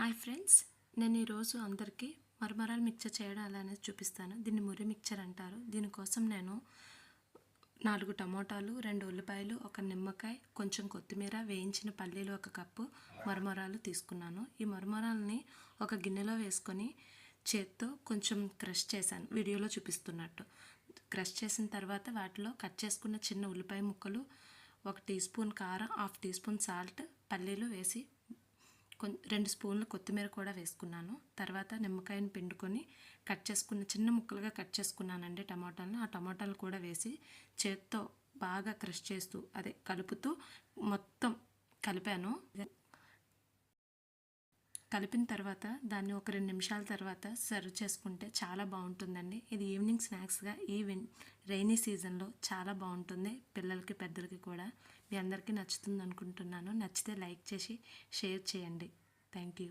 Hi friends నేను ఈరోజు అందరికీ మరమరాలు మిక్చర్ చేయడం ఎలా అనేది చూపిస్తాను. దీన్ని మురి మిక్చర్ అంటారు. దీనికోసం నేను నాలుగు టమోటాలు రెండు ఉల్లిపాయలు ఒక నిమ్మకాయ కొంచెం కొత్తిమీర వేయించిన పల్లీలు ఒక కప్పు మరమరాలు తీసుకున్నాను. ఈ మరమరాలని ఒక గిన్నెలో వేసుకొని చేత్తో కొంచెం క్రష్ చేశాను. వీడియోలో చూపిస్తున్నట్టు. క్రష్ చేసిన తర్వాత వాటిలో కట్ చేసుకున్న చిన్న ఉల్లిపాయ ముక్కలు ఒక టీ స్పూన్ కారం హాఫ్ టీ స్పూన్ సాల్ట్ పల్లీలు వేసి రెండు స్పూన్లు కొత్తిమీర కూడా వేసుకున్నాను. తర్వాత నిమ్మకాయని పిండుకొని కట్ చేసుకున్న చిన్న ముక్కలుగా కట్ చేసుకున్నానండి టమాటాలను. ఆ టమాటాలు కూడా వేసి చేత్తో బాగా క్రష్ చేస్తూ అదే కలుపుతూ మొత్తం కలిపాను. కలిపిన తర్వాత దాన్ని ఒక రెండు నిమిషాల తర్వాత సర్వ్ చేసుకుంటే చాలా బాగుంటుందండి. ఇది ఈవినింగ్ స్నాక్స్గా ఈ విన్ రైనీ సీజన్లో చాలా బాగుంటుంది పిల్లలకి పెద్దలకి కూడా. మీ అందరికీ నచ్చుతుంది అనుకుంటున్నాను నచ్చితే లైక్ చేసి షేర్ చేయండి. Thank you.